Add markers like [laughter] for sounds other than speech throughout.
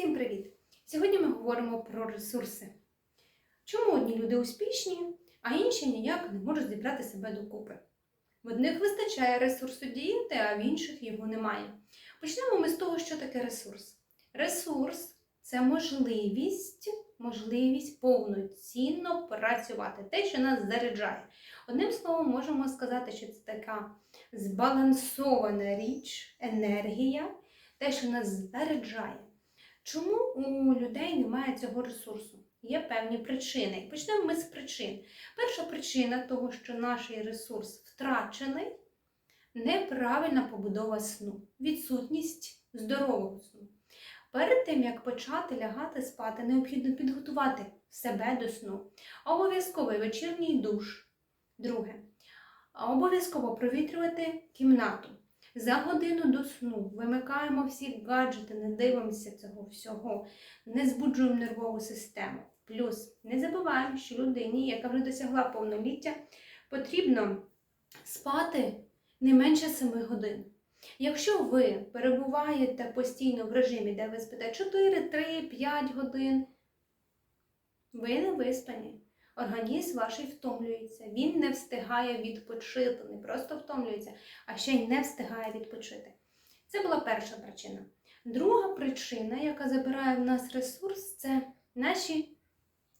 Всім привіт! Сьогодні ми говоримо про ресурси. Чому одні люди успішні, а інші ніяк не можуть зібрати себе докупи? В одних вистачає ресурсу діяти, а в інших його немає. Почнемо ми з того, що таке ресурс. Ресурс це можливість, можливість повноцінно працювати, те, що нас заряджає. Одним словом, можемо сказати, що це така збалансована річ, енергія, те, що нас заряджає. Чому у людей немає цього ресурсу? Є певні причини. Почнемо ми з причин. Перша причина того, що наш ресурс втрачений, неправильна побудова сну, відсутність здорового сну. Перед тим, як почати лягати спати, необхідно підготувати себе до сну. Обов'язковий вечірній душ. Друге. Обов'язково провітрювати кімнату. За годину до сну вимикаємо всі гаджети, не дивимося цього всього, не збуджуємо нервову систему. Плюс не забуваємо, що людині, яка вже досягла повноліття, потрібно спати не менше 7 годин. Якщо ви перебуваєте постійно в режимі, де ви спите 4, 3, 5 годин, ви не виспані. Організм ваш втомлюється, він не встигає відпочити, не просто втомлюється, а ще й не встигає відпочити. Це була перша причина. Друга причина, яка забирає в нас ресурс, це наші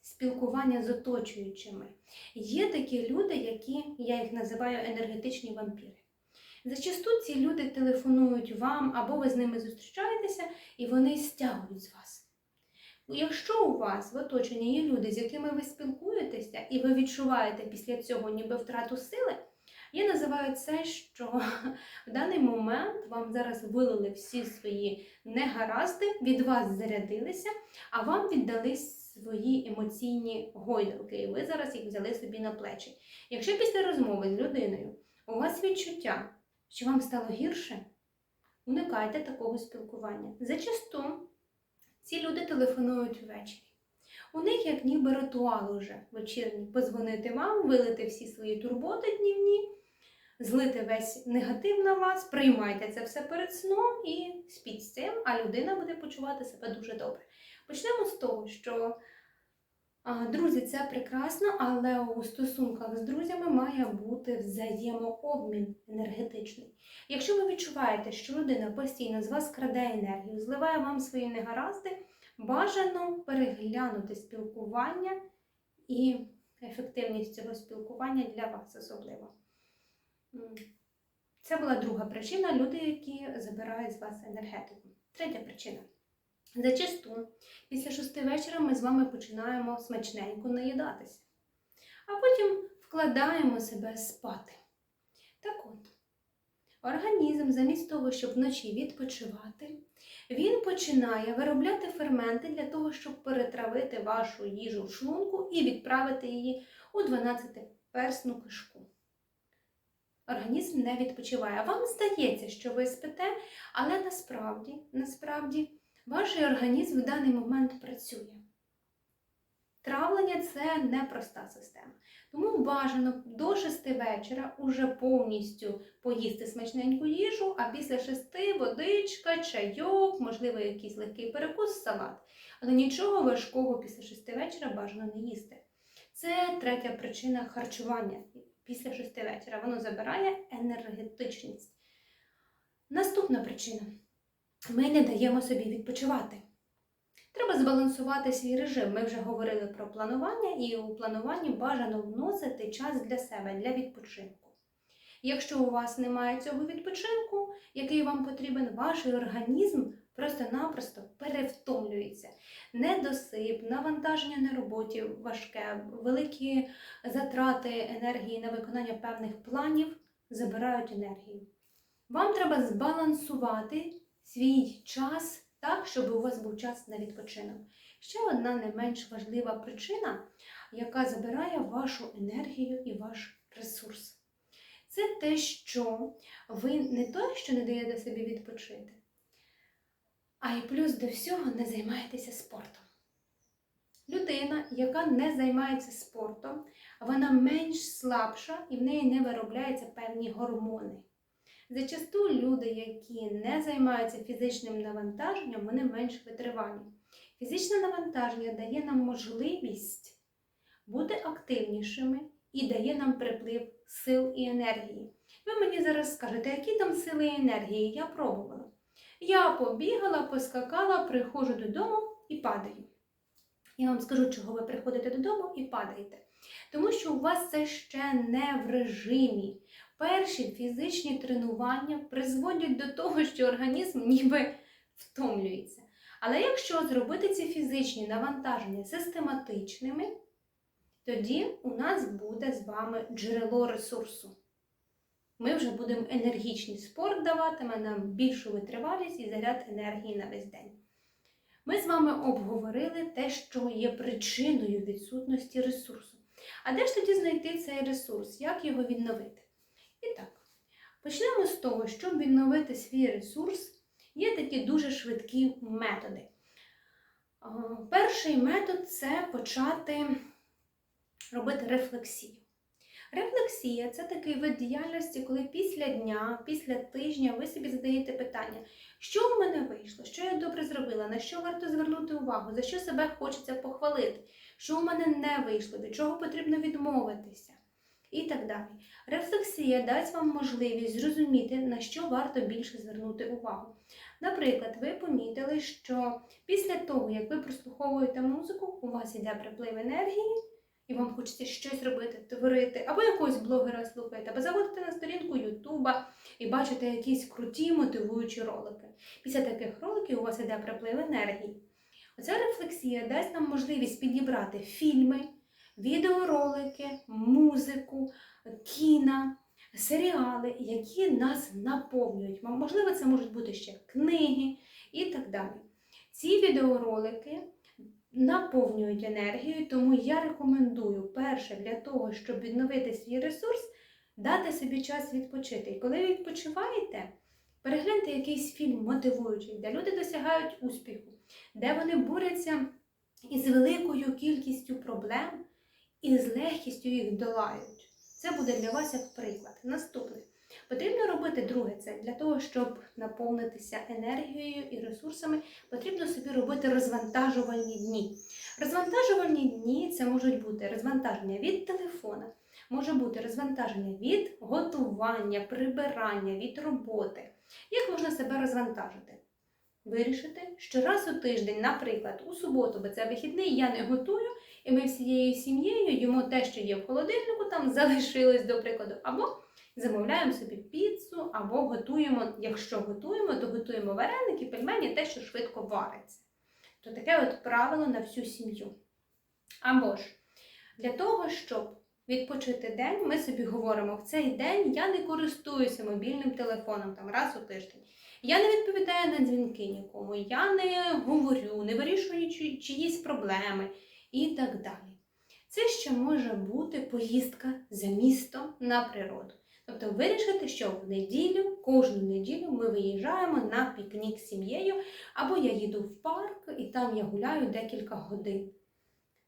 спілкування з оточуючими. Є такі люди, які, я їх називаю енергетичні вампіри. Зачасту ці люди телефонують вам, або ви з ними зустрічаєтеся, і вони стягують з вас. Якщо у вас в оточенні є люди, з якими ви спілкуєтеся, і ви відчуваєте після цього ніби втрату сили, я називаю це, що [laughs] в даний момент вам зараз вилили всі свої негаразди, від вас зарядилися, а вам віддали свої емоційні гойдалки, і ви зараз їх взяли собі на плечі. Якщо після розмови з людиною у вас відчуття, що вам стало гірше, уникайте такого спілкування. Зачасту ці люди телефонують ввечері. У них як ніби ритуал уже вечірній позвонити вам, вилити всі свої турботи днівні, злити весь негатив на вас, приймайте це все перед сном і спіть з цим, а людина буде почувати себе дуже добре. Почнемо з того, що друзі, це прекрасно, але у стосунках з друзями має бути взаємообмін енергетичний. Якщо ви відчуваєте, що людина постійно з вас краде енергію, зливає вам свої негаразди, бажано переглянути спілкування і ефективність цього спілкування для вас особливо. Це була друга причина люди, які забирають з вас енергетику. Третя причина. Зачасту, після шести вечора ми з вами починаємо смачненько наїдатися, а потім вкладаємо себе спати. Так от, організм, замість того, щоб вночі відпочивати, він починає виробляти ферменти для того, щоб перетравити вашу їжу в шлунку і відправити її у 12-персну кишку. Організм не відпочиває. Вам здається, що ви спите, але насправді, насправді, ваш організм в даний момент працює. Травлення це непроста система. Тому бажано до 6 вечора уже повністю поїсти смачненьку їжу, а після 6 водичка, чайок, можливо, якийсь легкий перекус, салат. Але нічого важкого після 6 вечора бажано не їсти. Це третя причина харчування після 6 вечора. Воно забирає енергетичність. Наступна причина. Ми не даємо собі відпочивати. Треба збалансувати свій режим. Ми вже говорили про планування, і у плануванні бажано вносити час для себе, для відпочинку. Якщо у вас немає цього відпочинку, який вам потрібен, ваш організм просто-напросто перевтомлюється. Недосип, навантаження на роботі важке, великі затрати енергії на виконання певних планів забирають енергію. Вам треба збалансувати свій час так, щоб у вас був час на відпочинок. Ще одна не менш важлива причина, яка забирає вашу енергію і ваш ресурс. Це те, що ви не то, що не даєте собі відпочити, а й плюс до всього не займаєтеся спортом. Людина, яка не займається спортом, вона менш слабша і в неї не виробляються певні гормони. Зачасту люди, які не займаються фізичним навантаженням, вони менш витривалі. Фізичне навантаження дає нам можливість бути активнішими і дає нам приплив сил і енергії. Ви мені зараз скажете, які там сили і енергії я пробувала. Я побігала, поскакала, приходжу додому і падаю. Я вам скажу, чого ви приходите додому і падаєте. Тому що у вас це ще не в режимі. Перші фізичні тренування призводять до того, що організм ніби втомлюється. Але якщо зробити ці фізичні навантаження систематичними, тоді у нас буде з вами джерело ресурсу. Ми вже будемо енергічний спорт даватиме нам більшу витривалість і заряд енергії на весь день. Ми з вами обговорили те, що є причиною відсутності ресурсу. А де ж тоді знайти цей ресурс? Як його відновити? І так, почнемо з того, щоб відновити свій ресурс, є такі дуже швидкі методи. Перший метод це почати робити рефлексію. Рефлексія це такий вид діяльності, коли після дня, після тижня ви собі задаєте питання, що в мене вийшло, що я добре зробила, на що варто звернути увагу, за що себе хочеться похвалити, що в мене не вийшло, від чого потрібно відмовитися. І так далі. Рефлексія дасть вам можливість зрозуміти, на що варто більше звернути увагу. Наприклад, ви помітили, що після того, як ви прослуховуєте музику, у вас йде приплив енергії, і вам хочеться щось робити, творити, або якогось блогера слухаєте, або заходите на сторінку Ютуба і бачите якісь круті мотивуючі ролики. Після таких роликів у вас йде приплив енергії. Оця рефлексія дасть нам можливість підібрати фільми, відеоролики, музику, кіна, серіали, які нас наповнюють. Можливо, це можуть бути ще книги і так далі. Ці відеоролики наповнюють енергією, тому я рекомендую перше для того, щоб відновити свій ресурс, дати собі час відпочити. І коли ви відпочиваєте, перегляньте якийсь фільм мотивуючий, де люди досягають успіху, де вони борються із великою кількістю проблем і з легкістю їх долають. Це буде для вас як приклад. Наступне. Потрібно робити друге це для того, щоб наповнитися енергією і ресурсами, потрібно собі робити розвантажувальні дні. Розвантажувальні дні це можуть бути розвантаження від телефона, може бути розвантаження від готування, прибирання, від роботи. Як можна себе розвантажити? Вирішити, що раз у тиждень, наприклад, у суботу, бо це вихідний, я не готую, і ми всією сім'єю їмо те, що є в холодильнику, там залишилось, до прикладу, або замовляємо собі піцу, або готуємо, якщо готуємо, то готуємо вареники, пельмені, те, що швидко вариться. То таке от правило на всю сім'ю. Або ж для того, щоб відпочити день, ми собі говоримо, в цей день я не користуюся мобільним телефоном там раз у тиждень. Я не відповідаю на дзвінки нікому, я не говорю, не вирішую чиїсь проблеми і так далі. Це ще може бути поїздка за місто на природу. Тобто вирішити, що в неділю, кожну неділю ми виїжджаємо на пікнік з сім'єю, або я їду в парк і там я гуляю декілька годин.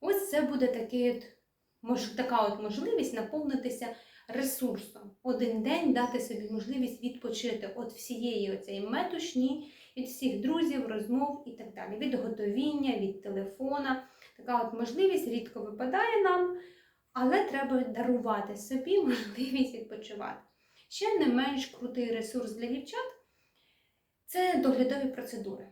Ось це буде такий от, така от можливість наповнитися ресурсом. Один день дати собі можливість відпочити від всієї оцеї метушні, від всіх друзів, розмов і так далі. Від готовіння, від телефона. Така от можливість рідко випадає нам, але треба дарувати собі [laughs] можливість відпочивати. Ще не менш крутий ресурс для дівчат це доглядові процедури.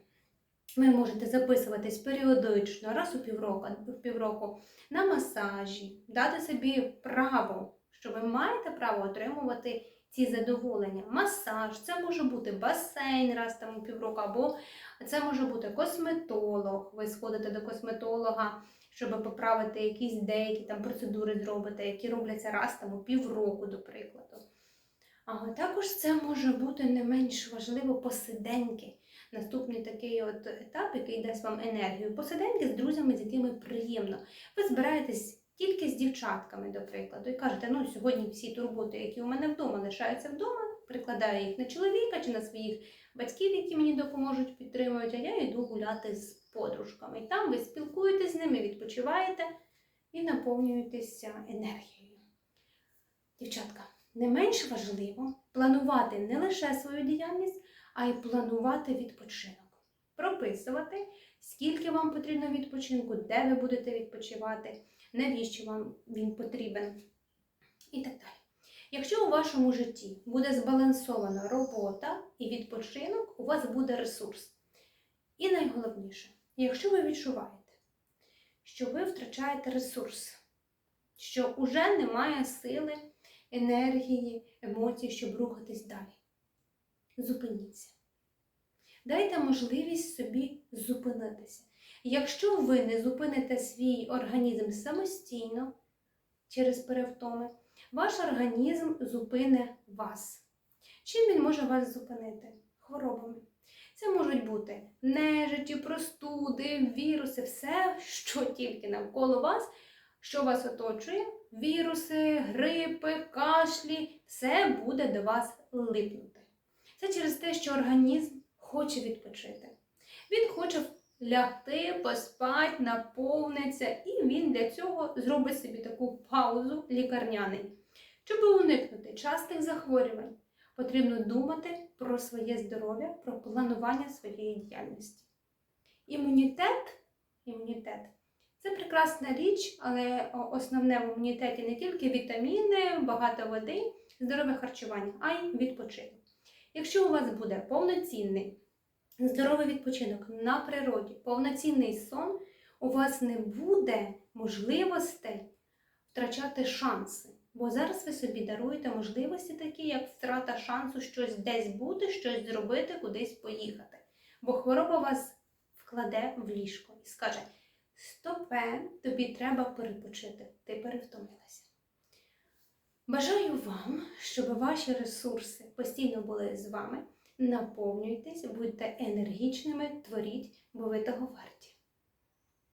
Ви можете записуватись періодично, раз у півроку, півроку на масажі, дати собі право, що ви маєте право отримувати ці задоволення. Масаж, це може бути басейн раз там у півроку, або це може бути косметолог. Ви сходите до косметолога, щоб поправити якісь деякі там процедури зробити, які робляться раз там у півроку, до прикладу. А також це може бути не менш важливо посиденьки. Наступний такий от етап, який дасть вам енергію. Посиденьки з друзями, з якими приємно. Ви збираєтесь тільки з дівчатками, до прикладу, і кажете, ну сьогодні всі турботи, які у мене вдома, лишаються вдома, прикладаю їх на чоловіка чи на своїх батьків, які мені допоможуть, підтримують, а я йду гуляти з подружками. І там ви спілкуєтесь з ними, відпочиваєте і наповнюєтеся енергією. Дівчатка, не менш важливо планувати не лише свою діяльність, а й планувати відпочинок. Прописувати, скільки вам потрібно відпочинку, де ви будете відпочивати, навіщо вам він потрібен і так далі. Якщо у вашому житті буде збалансована робота і відпочинок, у вас буде ресурс. І найголовніше, якщо ви відчуваєте, що ви втрачаєте ресурс, що вже немає сили, енергії, емоцій, щоб рухатись далі, зупиніться. Дайте можливість собі зупинитися. Якщо ви не зупините свій організм самостійно через перевтоми, ваш організм зупине вас. Чим він може вас зупинити? Хворобами. Це можуть бути нежиті, простуди, віруси, все, що тільки навколо вас, що вас оточує, віруси, грипи, кашлі, все буде до вас липнути. Це через те, що організм хоче відпочити. Він хоче лягти, поспати, наповниться, і він для цього зробить собі таку паузу лікарняний. Щоб уникнути частих захворювань, потрібно думати про своє здоров'я, про планування своєї діяльності. Імунітет, імунітет це прекрасна річ, але основне в імунітеті не тільки вітаміни, багато води, здорове харчування, а й відпочинок. Якщо у вас буде повноцінний здоровий відпочинок на природі, повноцінний сон, у вас не буде можливостей втрачати шанси. Бо зараз ви собі даруєте можливості такі, як втрата шансу щось десь бути, щось зробити, кудись поїхати. Бо хвороба вас вкладе в ліжко і скаже: Стопе, тобі треба перепочити, ти перевтомилася. Бажаю вам, щоб ваші ресурси постійно були з вами наповнюйтесь, будьте енергічними, творіть, бо ви того варті.